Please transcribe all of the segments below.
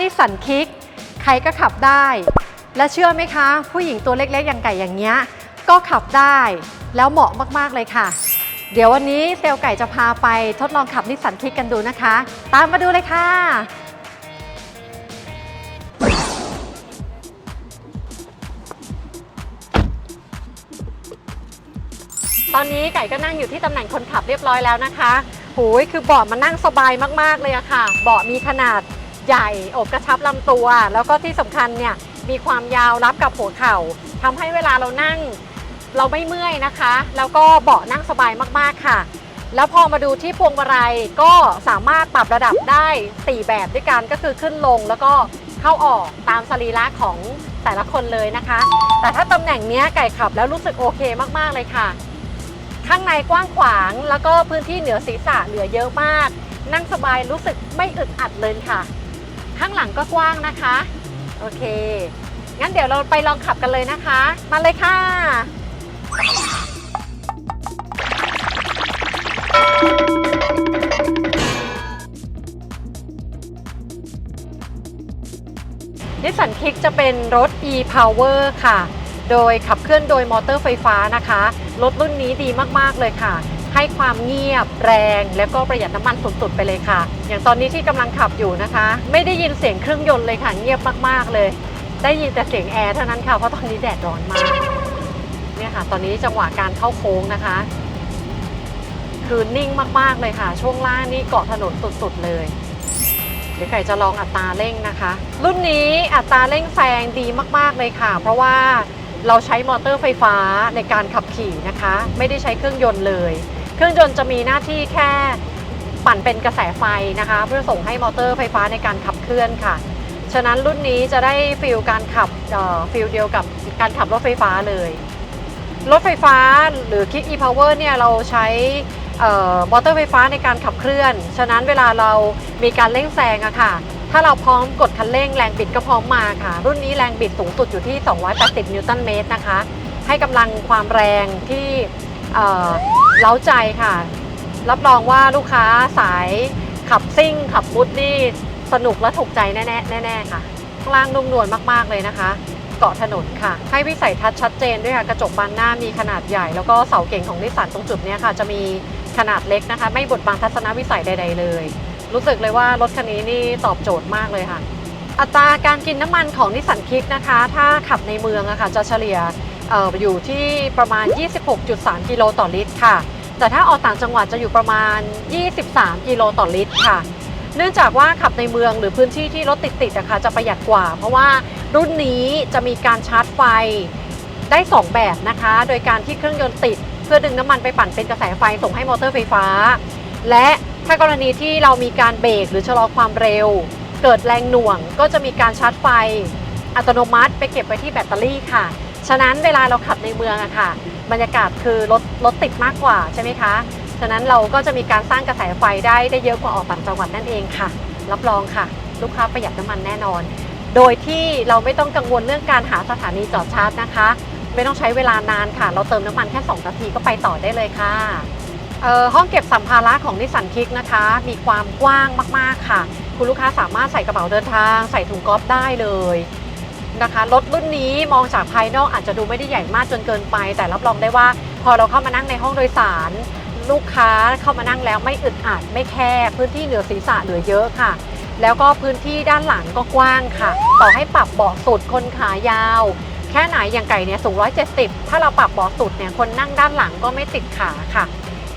นิสสันคิก ใครก็ขับได้ และเชื่อไหมคะ ผู้หญิงตัวเล็กๆ อย่างไก่อย่างเงี้ย ก็ขับได้ แล้วเหมาะมากๆเลยค่ะ เดี๋ยววันนี้เซลล์ไก่จะพาไปทดลองขับนิสสันคิกกันดูนะคะ ตามมาดูเลยค่ะตอนนี้ไก่ก็นั่งอยู่ที่ตำแหน่งคนขับเรียบร้อยแล้วนะคะ หูย คือเบาะมันนั่งสบายมาก ๆ เลยอะค่ะ เบาะมีขนาด ใหญ่อบกระชับลำตัว แล้วก็ที่สำคัญเนี่ยมีความยาวรับกับหัวเข่าทำให้เวลาเรานั่งเราไม่เมื่อยนะคะ แล้วก็เบาะนั่งสบายมากๆค่ะ แล้วพอมาดูที่พวงมาลัยก็สามารถปรับระดับได้ 4 แบบด้วยกันก็คือขึ้นลงแล้วก็เข้าออกตามสรีระของแต่ละคนเลยนะคะ แต่ถ้าตำแหน่งเนี้ยไก่ขับแล้วรู้สึกโอเคมากๆเลยค่ะ ข้างในกว้างขวางแล้วก็พื้นที่เหนือศีรษะเหลือเยอะมาก นั่งสบายรู้สึกไม่อึดอัดเลยค่ะ ข้างหลังก็กว้างนะคะ โอเค งั้นเดี๋ยวเราไปลองขับกันเลยนะคะ มาเลยค่ะ นิสสันคิกจะเป็นรถ e-power ค่ะ โดยขับเคลื่อนโดยมอเตอร์ไฟฟ้านะคะ รถรุ่นนี้ดีมาก ๆ เลยค่ะ ให้ความเงียบแรง แล้วก็ประหยัดน้ำมันสุดๆไปเลยค่ะ อย่างตอนนี้ที่กำลังขับอยู่นะคะ ไม่ได้ยินเสียงเครื่องยนต์เลยค่ะเงียบมากๆเลย ได้ยินแต่เสียงแอร์เท่านั้นค่ะเพราะตอนนี้แดดร้อนมากเนี่ยค่ะ ตอนนี้จังหวะการเข้าโค้งนะคะ คือนิ่งมากๆเลยค่ะ ช่วงล่างนี่เกาะถนนสุดๆเลยเดี๋ยวไก่จะลองอัตราเร่งนะคะ รุ่นนี้อัตราเร่งแซงดีมากๆเลยค่ะ เพราะว่าเราใช้มอเตอร์ไฟฟ้าในการขับขี่นะคะ ไม่ได้ใช้เครื่องยนต์เลย เครื่องยนต์จะมีหน้าที่แค่ปั่นเป็นกระแสไฟนะคะ เพื่อส่งให้มอเตอร์ไฟฟ้าในการขับเคลื่อนค่ะ ฉะนั้นรุ่นนี้จะได้ฟิลการขับฟิลเดียวกับการขับรถไฟฟ้าเลย รถไฟฟ้าหรือ Kick e-Power เนี่ยเราใช้มอเตอร์ไฟฟ้าในการขับเคลื่อน ฉะนั้นเวลาเรามีการเร่งแซงอะค่ะ ถ้าเราพร้อมกดคันเร่งแรงบิดก็พร้อมมาค่ะ รุ่นนี้แรงบิดสูงสุดอยู่ที่ 280 นิวตันเมตรนะคะ ให้กำลังความแรงที่ เอ่อเล้าใจค่ะ รับรองว่าลูกค้าสายขับซิ่ง ขับมุดนี่สนุกและถูกใจแน่ๆแน่ๆค่ะข้างล่างนุ่มนวลมากๆเลยนะคะ เกาะถนนค่ะ ให้วิสัยทัศน์ชัดเจนด้วยค่ะ กระจกบานหน้ามีขนาดใหญ่ แล้วก็เสาเก่งของนิสสันตรงจุดนี้ค่ะ จะมีขนาดเล็กนะคะ ไม่บดบังทัศนวิสัยใด ๆ เลย รู้สึกเลยว่ารถคันนี้นี่ตอบโจทย์มากเลยค่ะ อัตราการกินน้ำมันของนิสสันคิกนะคะ ถ้าขับในเมืองอะค่ะจะเฉลี่ย อออยู่ที่ประมาณ 26.3 กิโลต่อลิตรค่ะ แต่ถ้าออกต่างจังหวัดจะอยู่ประมาณ 23 กิโลต่อลิตรค่ะ เนื่องจากว่าขับในเมืองหรือพื้นที่ที่รถติดๆนะคะจะประหยัดกว่า เพราะว่ารุ่นนี้จะมีการชาร์จไฟได้ 2 แบบนะคะ โดยการที่เครื่องยนต์ติด เพื่อดึงน้ำมันไปปั่นเป็นกระแสไฟส่งให้มอเตอร์ไฟฟ้า และถ้ากรณีที่เรามีการเบรกหรือชะลอความเร็ว เกิดแรงหน่วงก็จะมีการชาร์จไฟ อัตโนมัติไปเก็บไว้ที่แบตเตอรี่ค่ะ ฉะนั้นเวลาเราขับในเมืองอะค่ะ บรรยากาศคือรถรถติดมากกว่าใช่ไหมคะ ฉะนั้นเราก็จะมีการสร้างกระแสไฟได้ได้เยอะกว่าออกต่างจังหวัดนั่นเองค่ะ รับรองค่ะ ลูกค้าประหยัดน้ำมันแน่นอน โดยที่เราไม่ต้องกังวลเรื่องการหาสถานีจอดชาร์จนะคะ ไม่ต้องใช้เวลานานค่ะ เราเติมน้ำมันแค่ 2 นาทีก็ไปต่อได้เลยค่ะออห้องเก็บสัมภาระของนิสสันคิกนะคะ มีความกว้างมากๆค่ะ คุณลูกค้าสามารถใส่กระเป๋าเดินทาง ใส่ถุงกอล์ฟได้เลย นะคะรถรุ่นนี้มองจากภายนอกอาจจะดูไม่ได้ใหญ่มากจนเกินไป แต่รับรองได้ว่า พอเราเข้ามานั่งในห้องโดยสาร ลูกค้าเข้ามานั่งแล้วไม่อึดอัดไม่แคบพื้นที่เหนือศีรษะเหลือเยอะค่ะ แล้วก็พื้นที่ด้านหลังก็กว้างค่ะ ต่อให้ปรับเบาะสุดคนขายาว แค่ไหนอย่างไก่เนี่ยสูง 170 ถ้าเราปรับเบาะสุดเนี่ยคนนั่งด้านหลังก็ไม่ติดขาค่ะ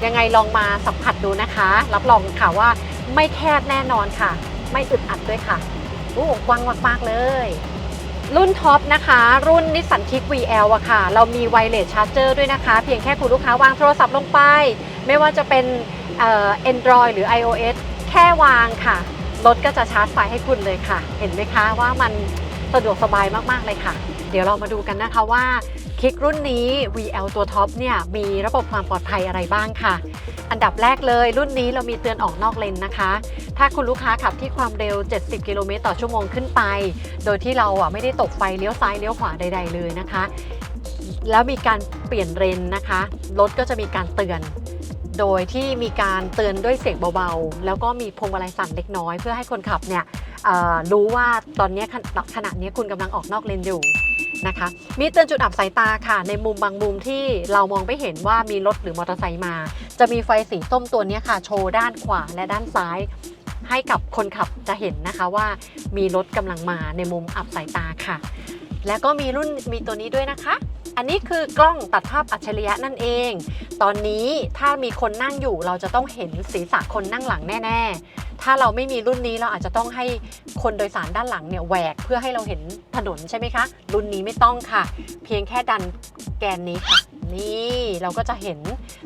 ยังไงลองมาสัมผัสดูนะคะ รับรองค่ะว่าไม่แคบแน่นอนค่ะ ไม่อึดอัดด้วยค่ะโอ้กว้างมากๆเลย รุ่นท็อปนะคะ รุ่นนิสสันคิก VL อะค่ะ เรามีไวเลสชาร์เจอร์ด้วยนะคะ เพียงแค่คุณลูกค้าวางโทรศัพท์ลงไป ไม่ว่าจะเป็นเอ็นดรอยหรือ iOS แค่วางค่ะ รถก็จะชาร์จไฟให้คุณเลยค่ะ เห็นไหมคะว่ามันสะดวกสบายมาก ๆ เลยค่ะ เดี๋ยวเรามาดูกันนะคะว่า คิกรุ่นนี้ VL ตัวท็อปเนี่ยมีระบบความปลอดภัยอะไรบ้างค่ะ อันดับแรกเลยรุ่นนี้เรามีเตือนออกนอกเลนนะคะ ถ้าคุณลูกค้าขับที่ความเร็ว 70 กิโลเมตรต่อชั่วโมงขึ้นไป โดยที่เราอะไม่ได้ตกไฟเลี้ยวซ้ายเลี้ยวขวาใด ๆ เลยนะคะ แล้วมีการเปลี่ยนเลนนะคะ รถก็จะมีการเตือน โดยที่มีการเตือนด้วยเสียงเบาๆ แล้วก็มีพวงมาลัยสั่นเล็กน้อย เพื่อให้คนขับเนี่ยรู้ว่าตอนนี้ขณะขณะนี้คุณกำลังออกนอกเลนอยู่ นะคะ มีเตือนจุดอับสายตาค่ะ ในมุมบางมุมที่เรามองไม่เห็นว่ามีรถหรือมอเตอร์ไซค์มา จะมีไฟสีส้มตัวนี้ค่ะ โชว์ด้านขวาและด้านซ้ายให้กับคนขับจะเห็นนะคะว่ามีรถกำลังมาในมุมอับสายตาค่ะ แล้วก็มีรุ่นมีตัวนี้ด้วยนะคะ อันนี้คือกล้องตัดภาพอัจฉริยะนั่นเอง ตอนนี้ถ้ามีคนนั่งอยู่เราจะต้องเห็นศีรษะคนนั่งหลังแน่ ๆ ถ้าเราไม่มีรุ่นนี้เราอาจจะต้องให้คนโดยสารด้านหลังเนี่ยแหวกเพื่อให้เราเห็นถนนใช่ไหมคะ รุ่นนี้ไม่ต้องค่ะ เพียงแค่ดันแกนนี้ค่ะ นี่เราก็จะเห็น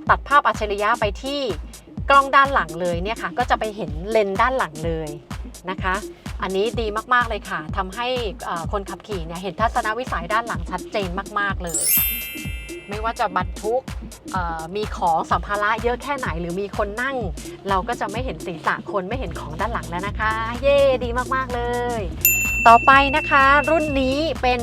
ตัดภาพอัจฉริยะไปที่กล้องด้านหลังเลยเนี่ยค่ะ ก็จะไปเห็นเลนด้านหลังเลยนะคะ อันนี้ดีมากๆเลยค่ะทำให้คนขับขี่เนี่ยเห็นทัศนวิสัยด้านหลังชัดเจนมากๆเลย ไม่ว่าจะบรรทุก มีของสัมภาระเยอะแค่ไหนหรือมีคนนั่ง เราก็จะไม่เห็นศีรษะคนไม่เห็นของด้านหลังแล้วนะคะ เย่ดีมากๆเลย ต่อไปนะคะ รุ่นนี้เป็น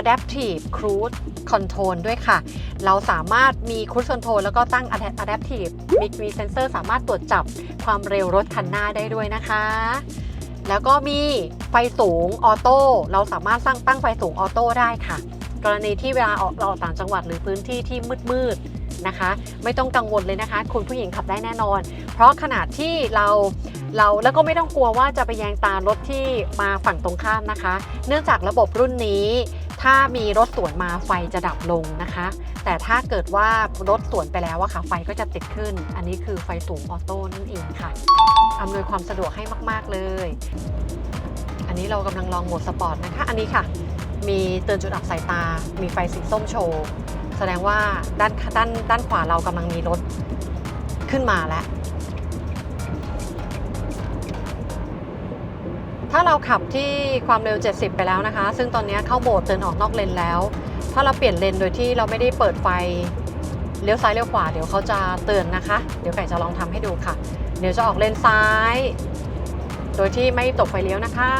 adaptive cruise control ด้วยค่ะ เราสามารถมี cruise control แล้วก็ตั้ง Adaptive มีมีเซนเซอร์สามารถตรวจจับความเร็วรถคันหน้าได้ด้วยนะคะ แล้วก็มีไฟสูงออโต้เราสามารถสร้างตั้งไฟสูงออโต้ได้ค่ะ กรณีที่เวลาออกเราออกต่างจังหวัดหรือพื้นที่ที่มืดๆ นะคะ ไม่ต้องกังวลเลยนะคะ คุณผู้หญิงขับได้แน่นอน เพราะขนาดที่เราเราแล้วก็ไม่ต้องกลัวว่าจะไปแยงตารถที่มาฝั่งตรงข้ามนะคะ เนื่องจากระบบรุ่นนี้ ถ้ามีรถสวนมาไฟจะดับลงนะคะ แต่ถ้าเกิดว่ารถสวนไปแล้วอะค่ะ ไฟก็จะติดขึ้น อันนี้คือไฟสูงออโต้นั่นเองค่ะอำนวยความสะดวกให้มาก ๆ เลย อันนี้เรากำลังลองโหมดสปอร์ตนะคะ อันนี้ค่ะ มีเตือนจุดอับสายตา มีไฟสีส้มโชว์ แสดงว่าด้านด้านด้านขวาเรากำลังมีรถขึ้นมาแล้ว ถ้าเราขับที่ความเร็ว 70 ไปแล้วนะคะ ซึ่งตอนนี้เข้าโหมดเตือนออกนอกเลนแล้ว ถ้าเราเปลี่ยนเลนโดยที่เราไม่ได้เปิดไฟเลี้ยวซ้ายเลี้ยวขวาเดี๋ยวเขาจะเตือนนะคะ เดี๋ยวไก่จะลองทำให้ดูค่ะ เดี๋ยวจะออกเลนซ้าย โดยที่ไม่ตกไฟเลี้ยวนะคะ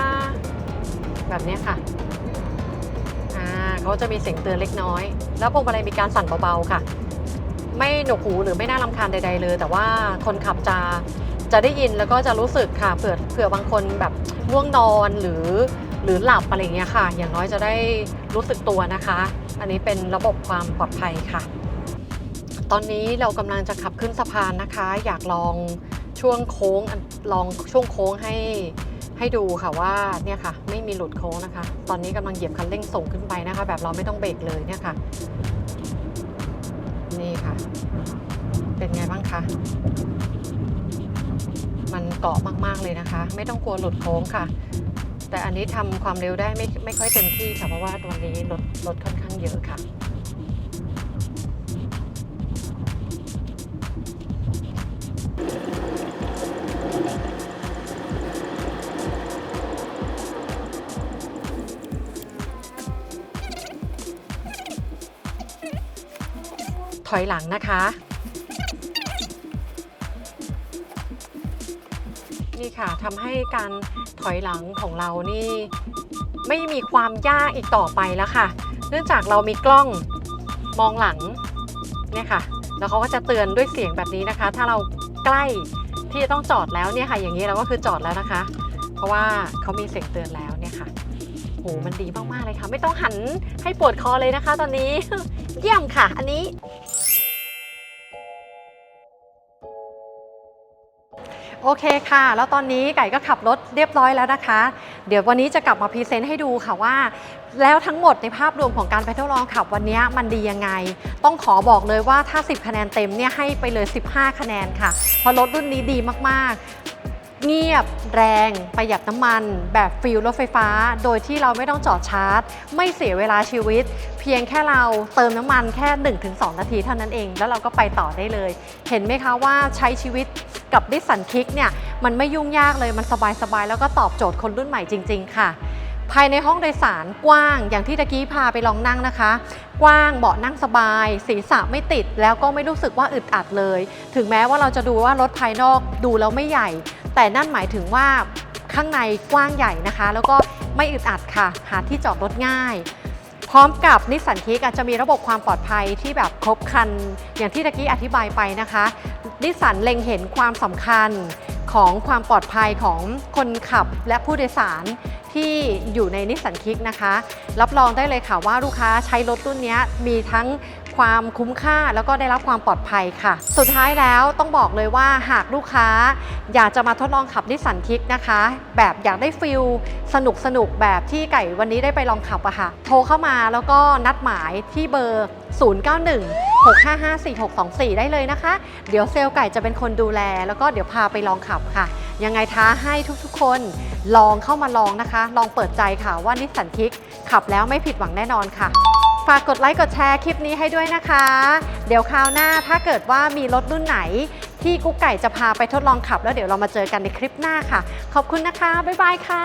แบบนี้ค่ะ อ่าเขาจะมีเสียงเตือนเล็กน้อย แล้วพวงมาลัยมีการสั่นเบาๆค่ะ ไม่หนวกหูหรือไม่น่ารำคาญใด ๆ เลย แต่ว่าคนขับจะจะได้ยินแล้วก็จะรู้สึกค่ะเผื่อเผื่อบางคนแบบง่วงนอนหรือหรือหลับอะไรเงี้ยค่ะ อย่างน้อยจะได้รู้สึกตัวนะคะ อันนี้เป็นระบบความปลอดภัยค่ะ ตอนนี้เรากำลังจะขับขึ้นสะพานนะคะ อยากลองช่วงโค้งลองช่วงโค้งให้ ให้ดูค่ะว่าเนี่ยค่ะ ไม่มีหลุดโค้งนะคะ ตอนนี้กำลังเหยียบคันเร่งส่งขึ้นไปนะคะ แบบเราไม่ต้องเบรกเลยเนี่ยค่ะ นี่ค่ะ เป็นไงบ้างคะมันเกาะมากๆเลยนะคะ ไม่ต้องกลัวหลุดโค้งค่ะ แต่อันนี้ทำความเร็วได้ไม่ไม่ค่อยเต็มที่ค่ะเพราะว่าวันนี้รถรถค่อนข้างเยอะค่ะ ถอยหลังนะคะ นี่ค่ะทำให้การถอยหลังของเรานี่ไม่มีความยากอีกต่อไปแล้วค่ะ เนื่องจากเรามีกล้องมองหลังเนี่ยค่ะ แล้วเขาก็จะเตือนด้วยเสียงแบบนี้นะคะ ถ้าเราใกล้ที่จะต้องจอดแล้วเนี่ยค่ะ อย่างนี้เราก็คือจอดแล้วนะคะ เพราะว่าเขามีเสียงเตือนแล้วเนี่ยค่ะโหมันดีมากๆเลยค่ะ ไม่ต้องหันให้ปวดคอเลยนะคะ ตอนนี้ เยี่ยมค่ะ อันนี้ โอเคค่ะ แล้วตอนนี้ไก่ก็ขับรถเรียบร้อยแล้วนะคะ เดี๋ยววันนี้จะกลับมาพรีเซนต์ให้ดูค่ะว่า แล้วทั้งหมดในภาพรวมของการไปทดลองขับวันนี้มันดียังไง ต้องขอบอกเลยว่าถ้า 10 คะแนนเต็มเนี่ยให้ไปเลย 15 คะแนนค่ะ เพราะรถรุ่นนี้ดีมากๆ เงียบ แรง ประหยัดน้ำมัน แบบฟิลรถไฟฟ้า โดยที่เราไม่ต้องจอดชาร์จ ไม่เสียเวลาชีวิต เพียงแค่เราเติมน้ำมันแค่ 1-2 นาทีเท่านั้นเอง แล้วเราก็ไปต่อได้เลย เห็นไหมคะว่าใช้ชีวิตกับดิสันคิกเนี่ยมันไม่ยุ่งยากเลยมันสบายๆแล้วก็ตอบโจทย์คนรุ่นใหม่จริง ๆ ค่ะภายในห้องโดยสารกว้างอย่างที่ตะกี้พาไปลองนั่งนะคะ กว้างเบาะนั่งสบาย ศีรษะไม่ติดแล้วก็ไม่รู้สึกว่าอึดอัดเลย ถึงแม้ว่าเราจะดูว่ารถภายนอกดูแล้วไม่ใหญ่ แต่นั่นหมายถึงว่าข้างในกว้างใหญ่นะคะ แล้วก็ไม่อึดอัดค่ะ หาที่จอดรถง่าย พร้อมกับนิสสันคิกอาจจะมีระบบความปลอดภัยที่แบบครบครัน อย่างที่ตะกี้อธิบายไปนะคะนิสสันเล็งเห็นความสำคัญของความปลอดภัยของคนขับและผู้โดยสารที่อยู่ในนิสสันคิกนะคะ รับรองได้เลยค่ะว่าลูกค้าใช้รถรุ่นนี้มีทั้ง ความคุ้มค่าแล้วก็ได้รับความปลอดภัยค่ะ สุดท้ายแล้วต้องบอกเลยว่าหากลูกค้าอยากจะมาทดลองขับนิสสันคิกนะคะ แบบอยากได้ฟิลสนุกสนุกแบบที่ไก่วันนี้ได้ไปลองขับอะค่ะ โทรเข้ามาแล้วก็นัดหมายที่เบอร์ 091 655 4624 ได้เลยนะคะ เดี๋ยวเซลล์ไก่จะเป็นคนดูแล แล้วก็เดี๋ยวพาไปลองขับค่ะ ยังไงท้าให้ทุกๆ คนลองเข้ามาลองนะคะ ลองเปิดใจค่ะว่านิสสันคิกขับแล้วไม่ผิดหวังแน่นอนค่ะ ฝากกดไลค์กดแชร์คลิปนี้ให้ด้วยนะคะ เดี๋ยวคราวหน้าถ้าเกิดว่ามีรถรุ่นไหน ที่กุ๊กไก่จะพาไปทดลองขับ แล้วเดี๋ยวเรามาเจอกันในคลิปหน้าค่ะ ขอบคุณนะคะ บ๊ายบายค่ะ